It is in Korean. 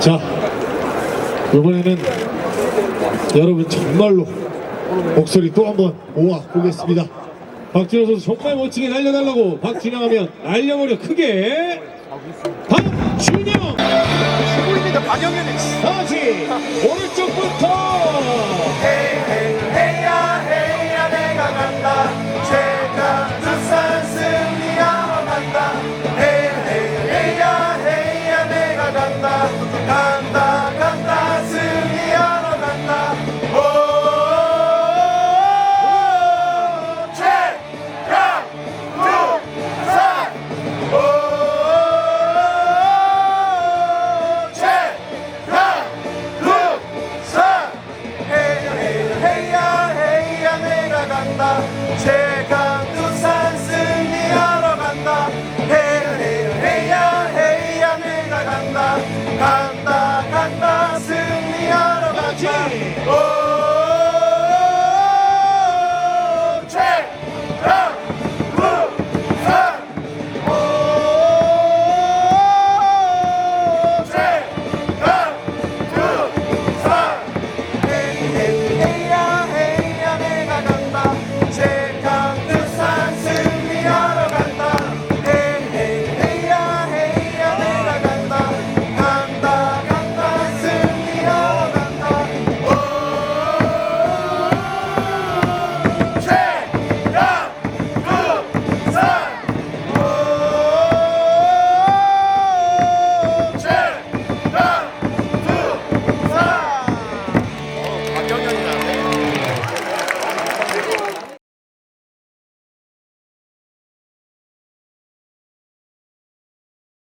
자, 이번에는 여러분 정말로 목소리 또 한번 모아 보겠습니다. 박진호 선수 정말 멋지게 날려달라고 박진영 하면 날려버려 크게. 박진영 보입니다. 박영현의 다시 오른쪽부터 최강도 산승리하러 간다. 헤야 헤야 헤야 내가 간다. 간다 간다 승리하러 간다.